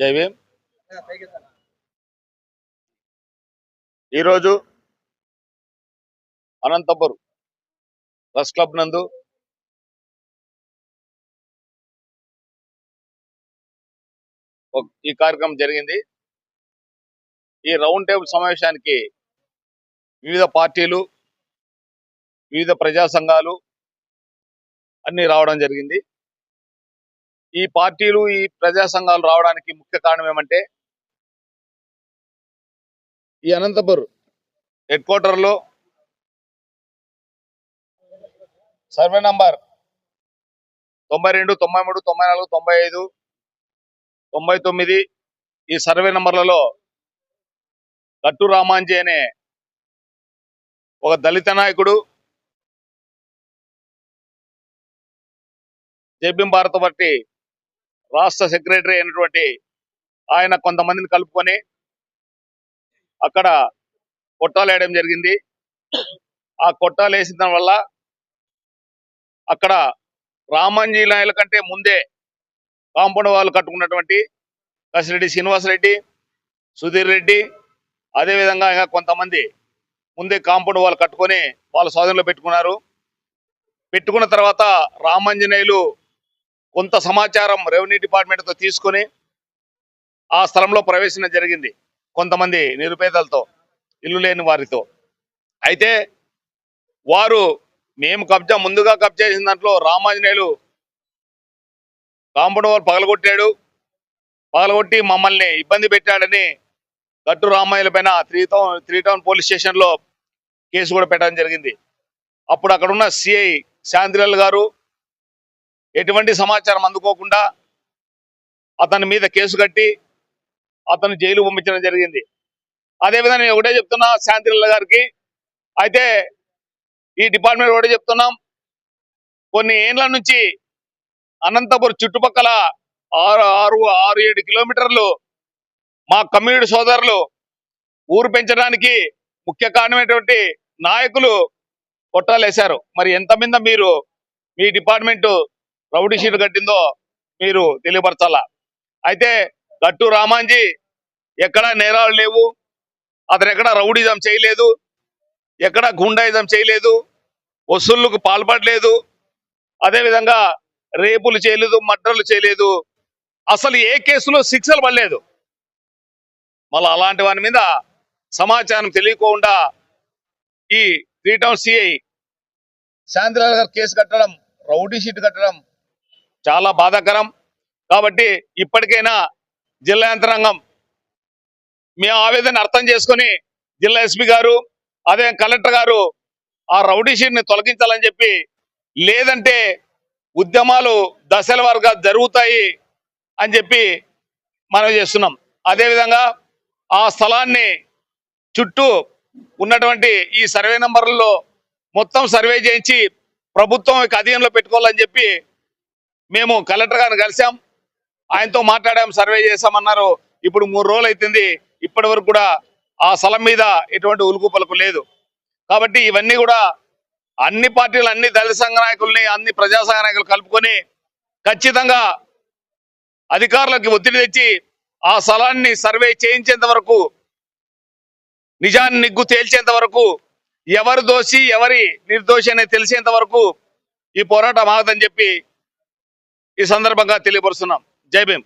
జై భీమ్. ఈరోజు Anantapuram press club నందు ఈ కార్యక్రమం జరిగింది. ఈ రౌండ్ టేబుల్ సమావేశానికి వివిధ పార్టీలు వివిధ ప్రజా సంఘాలు అన్ని రావడం జరిగింది. ఈ పార్టీలు ఈ ప్రజా సంఘాలు రావడానికి ముఖ్య కారణం ఏమంటే ఈ అనంతపూర్ హెడ్ క్వార్టర్లో సర్వే నంబర్ తొంభై రెండు తొంభై మూడు తొంభై నాలుగు తొంభై ఐదు తొంభై తొమ్మిది ఈ సర్వే నంబర్లలో కట్టు రామాంజీ అనే ఒక దళిత నాయకుడు జేబీఎం భారత పార్టీ రాష్ట్ర సెక్రటరీ అయినటువంటి ఆయన కొంతమందిని కలుపుకొని అక్కడ కొట్టాలు వేయడం జరిగింది. ఆ కొట్టాలు వేసిన వల్ల అక్కడ రామంజీ నాయుల కంటే ముందే కాంపౌండ్ వాళ్ళు కట్టుకున్నటువంటి కసిరెడ్డి శ్రీనివాసరెడ్డి సుధీర్ రెడ్డి అదేవిధంగా ఇంకా కొంతమంది ముందే కాంపౌండ్ వాళ్ళు కట్టుకొని వాళ్ళ స్వాధీనంలో పెట్టుకున్నారు. పెట్టుకున్న తర్వాత రామాంజనేయులు కొంత సమాచారం రెవెన్యూ డిపార్ట్మెంట్తో తీసుకొని ఆ స్థలంలో ప్రవేశం జరిగింది కొంతమంది నిరుపేదలతో ఇల్లు లేని వారితో. అయితే వారు మేము కబ్జా ముందుగా కబ్జా చేసిన దాంట్లో రామాంజనేయులు కాంపౌండ్ వారు పగలగొట్టాడు. పగలగొట్టి మమ్మల్ని ఇబ్బంది పెట్టాడని గట్టు రామాయల పైన three town three town police స్టేషన్లో కేసు కూడా పెట్టడం జరిగింది. అప్పుడు అక్కడ ఉన్న సిఐ శాంతిలాల్ గారు ఎటువంటి సమాచారం అందుకోకుండా అతని మీద కేసు కట్టి అతను జైలు పంపించడం జరిగింది. అదేవిధంగా నేను ఒకటే చెప్తున్నా శాంతిల్ల గారికి అయితే ఈ డిపార్ట్మెంట్ ఒకటే చెప్తున్నాం కొన్ని ఏండ్ల నుంచి అనంతపురం చుట్టుపక్కల ఆరు ఆరు ఆరు ఏడు కిలోమీటర్లు మా కమ్యూనిటీ సోదరులు ఊరు పెంచడానికి ముఖ్య కారణమైనటువంటి నాయకులు కొట్టాలేశారు మరి ఎంత మీద మీరు మీ డిపార్ట్మెంట్ రౌడీ షీట్ కట్టిందో మీరు తెలియపరచాలా? అయితే గట్టు రామాంజీ ఎక్కడా నేరాలు లేవు. అతను ఎక్కడ రౌడీజం చేయలేదు. ఎక్కడ గుండాయిజం చేయలేదు. వసూళ్ళకు పాల్పడలేదు. అదేవిధంగా రేపులు చేయలేదు మర్డర్లు చేయలేదు. అసలు ఏ కేసులో శిక్షలు పడలేదు? మళ్ళీ అలాంటి వాని మీద సమాచారం తెలియకుండా ఈ త్రీ టౌన్ సిఐ శాంతిలాల్ గారు కేసు కట్టడం రౌడీ షీట్ కట్టడం చాలా బాధాకరం. కాబట్టి ఇప్పటికైనా జిల్లా యంత్రాంగం మీ ఆవేదన అర్థం చేసుకొని జిల్లా ఎస్పీ గారు అదే కలెక్టర్ గారు ఆ రౌడీ షీట్ని తొలగించాలని చెప్పి లేదంటే ఉద్యమాలు దశల వారుగా జరుగుతాయి అని చెప్పి మనం చేస్తున్నాం. అదేవిధంగా ఆ స్థలాన్ని చుట్టూ ఉన్నటువంటి ఈ సర్వే నెంబర్లలో మొత్తం సర్వే చేయించి ప్రభుత్వం యొక్క అధీనంలో పెట్టుకోవాలని చెప్పి మేము కలెక్టర్ గారిని కలిసాం ఆయనతో మాట్లాడాం సర్వే చేశామన్నారు. ఇప్పుడు మూడు రోజులు అవుతుంది ఇప్పటి వరకు కూడా ఆ స్థలం మీద ఎటువంటి ఉలుకు పలుకు లేదు. కాబట్టి ఇవన్నీ కూడా అన్ని పార్టీలు అన్ని దళిత సంఘ నాయకుల్ని అన్ని ప్రజా సంఘ నాయకులు కలుపుకొని ఖచ్చితంగా అధికారులకు ఒత్తిడి తెచ్చి ఆ స్థలాన్ని సర్వే చేయించేంత వరకు నిజాన్ని నిగ్గు తేల్చేంత వరకు ఎవరు దోషి ఎవరి నిర్దోషి అనేది తెలిసేంత వరకు ఈ పోరాటం ఆగదని చెప్పి ఈ సందర్భంగా తెలియపరుస్తున్నాం. జై భీమ్.